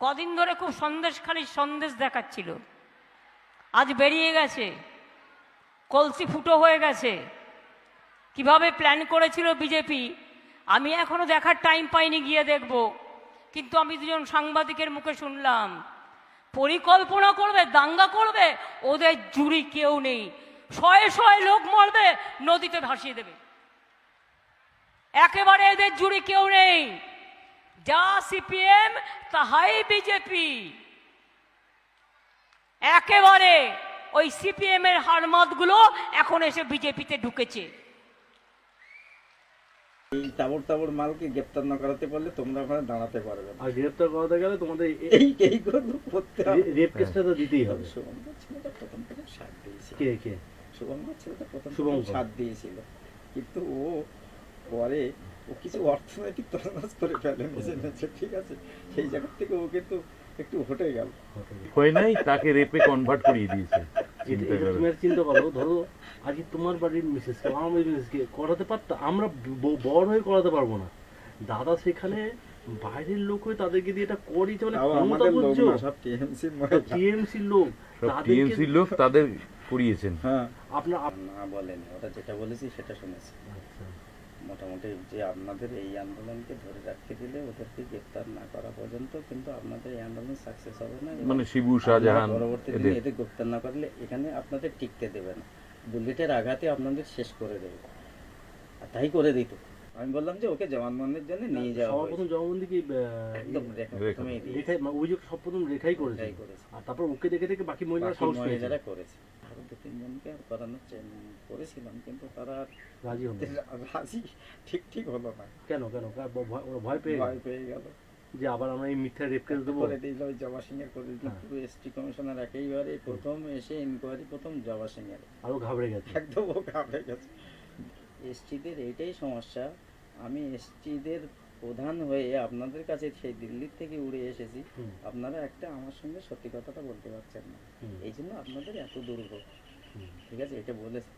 কদিন ধরে খুব সন্দেশখালির সন্দেশ দেখাচ্ছিল। আজ বেরিয়ে গেছে। কলসি ফুটো হয়ে গেছে। কীভাবে প্ল্যান করেছিল বিজেপি, আমি এখনও দেখার টাইম পাইনি, গিয়ে দেখব। কিন্তু আমি দুজন সাংবাদিকের মুখে শুনলাম, পরিকল্পনা করবে, দাঙ্গা করবে, ওদের জুড়ি কেউ নেই। শয়ে শয়ে লোক মরবে, নদীতে ভাসিয়ে দেবে। একেবারে এদের জুড়ি কেউ নেই। যা সিপিএম তাহাই বিজেপি একেবারে ওই সিপিএম এর হারমাতগুলো এখন এসে বিজেপিতে ঢুকেছে। এই তাবড় তাবড় মালকে গ্রেপ্তার না করাতে পারলে তোমরা ওখানে দাঁড়াতে পারবে না। আর গ্রেপ্তার করাতে গেলে তোমাদের এই এইগুলো করতে হবে। রেপ কেসটা তো দিতেই হবে। শুভঙ্কর ছেলেটা প্রথম প্রথম সাথ দিয়েছিল। কে কে? শুভঙ্কর ছেলেটা প্রথম প্রথম শুভঙ্কর। সাথ দিয়েছিল। কিন্তু ও পরে ও কিছু অর্থনৈতিক তরনাস করে ফেলে। মেজে মেজে ঠিক আছে। সেই জায়গা থেকে ও কিন্তু একটু হটে গেল। হয় নাই তাকে রেপে কনভার্ট করিয়ে দিয়েছে। চিন্তা করো। তুমি চিন্তা করো ধরো আজকে তোমার বাড়ির মিসেসকে আমার বাড়ির মিসেসকে করাতে পারতো? আমরা বড় হয়ে করাতে পারব না। দাদা সেখানে বাইরের লোক হয়ে তাদেরকে দিয়ে এটা করিয়েছে মানে তাও আমাদের লোক সব টিএমসির টিএমসির লোক। সব টিএমসির লোক তাদের করিয়েছেন। হ্যাঁ। আপনার আপ- না বলেনি ওরা যেটা বলেছি সেটা শুনেছি। আচ্ছা, মোটামুটি যে আপনাদের এই আন্দোলনকে ধরে রাখতে দিলে ওদেরকে গ্রেফতার না করা পর্যন্ত কিন্তু আপনাদের এই আন্দোলন সাকসেস হবে না মানে শিবু শাহজাহান পরবর্তী দিনে এদের গ্রেফতার গ্রেপ্তার না করলে এখানে আপনাদের টিকতে দেবে না। বুলেটের আঘাতে আপনাদের শেষ করে দেবে। আর তাই করে দিত। আমি বললাম যে ওকে জবানবন্দির জন্য নিয়ে যাওয়া সবার প্রথম হয়েছে। জবাবন্দি কি একদম রেখা রেখা। প্রথমেই দিয়েছে। রেখাই অভিযোগ সব প্রথম রেখাই করেছে। আর তারপর ওকে দেখে দেখে বাকি মহিলারা সাহস পেয়েছে। মহিলারা করেছে। আরও দু তিনজনকে আর করানোর করেছিলাম কিন্তু তারা আর রাজি হলো রাজি ঠিক ঠিক হলো না। কেন কেন? ওরা ভয় পেয়ে ভয় পেয়ে গেল। যে আবার আমরা এই মিথ্যা রেপ কেস দেবো? করে দিল ওই জবা সিং এর করে দিল। হ্যাঁ। পুরো এসটি কমিশনার একেবারে প্রথম এসে ইনকোয়ারি প্রথম জবা সিং এর আরও ঘাবড়ে গেছে। একদম ও ঘাবড়ে গেছে। এসটিদের এইটাই সমস্যা। আমি এসটিদের প্রধান হয়ে আপনাদের কাছে সেই দিল্লির থেকে উড়ে এসেছি। আপনারা একটা আমার সঙ্গে সত্যি কথাটা বলতে পারছেন না। এই জন্য আপনাদের এত দুর্ভোগ। ঠিক আছে এটা বলেছে।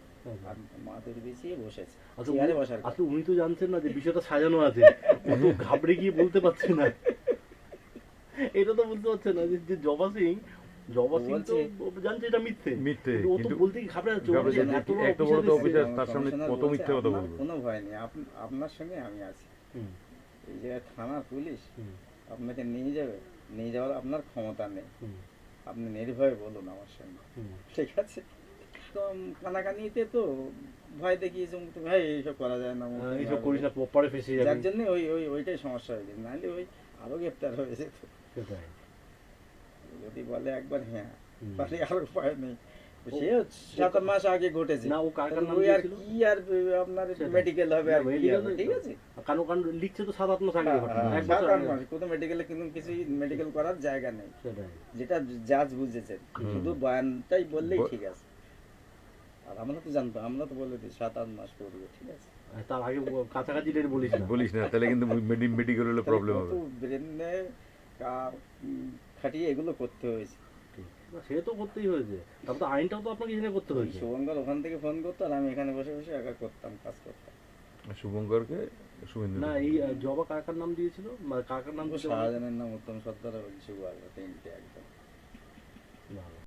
আর মা দুর্বিছিয়ে বসেছে। আচ্ছা চেয়ারে বসার। আচ্ছা উনি তো জানছেন না যে বিষয়টা সাজানো আছে। ও ঘাবড়ে গিয়ে বলতে পারছে না। এটা তো বলতে পারছে না যে যে জবা সিং জবা সিং তো জানছে এটা মিথ্যে। মিথ্যে, ও তো কিন্তু ঘাবড়ে যাচ্ছে ও ঘাবড়ে বলছে, যাচ্ছে, এত বড় তো অফিসার অফিসার তার সামনে কত মিথ্যে কথা আপনার বলব? কোনো ভয় নেই আপনার সঙ্গে আমি আছি। এই যে থানা পুলিশ আপনাকে নিয়ে যাবে নিয়ে যাওয়ার আপনার ক্ষমতা নেই। আপনি নির্ভয়ে বলুন আমার সঙ্গে। ঠিক আছে? তো কানাকানিতে তো ভয় দেখিয়েছে মুক্তি ভাই এইসব করা যায় না এইসব করিস না পরে ফেসে যার জন্য ওই ওই ওইটাই সমস্যা হয়েছে নাহলে ওই আরও গ্রেপ্তার হয়ে যেত। সেটাই। যদি বলে একবার হ্যাঁ তাহলে আর উপায় নেই। সে সাত মাস আগে ঘটেছে। না, ও কার কার নাম আর কি আর আপনার মেডিকেল হবে আর না, কি medical হবে, তো- ঠিক আছে? কানো কান লিখছে তো সাত আট মাস আগে ঘটনা। এক বছর আগে। কোনো মেডিকেলে কিন্তু কিছুই মেডিকেল করার জায়গা নেই। যেটা জাজ বুঝেছেন শুধু বয়ানটাই বললেই ঠিক আছে। আর আমরা তো জানতো আমরা তো বলে দিই সাত আট মাস করবে ঠিক আছে? তার আগে কাছাকাছি ডেট বলিস না। বলিস না তাহলে কিন্তু মেডিকেল হলে প্রবলেম হবে। ব্রেনে খাটিয়ে এগুলো করতে হয়েছে। সে তো করতেই হয়েছে। তারপর তো আইনটাও তো আপনাকে এখানে করতে হয়েছে। শুভঙ্কর ওখান থেকে ফোন করতো আর আমি এখানে বসে বসে একা করতাম কাজ করতাম। শুভঙ্করকে শুভেন্দু না এই জবা কাকার নাম দিয়েছিল? মানে কাকার নাম? শাহজাহানের নাম উত্তম সর্দার শুভ আগে তিনটে একদম। ভালো।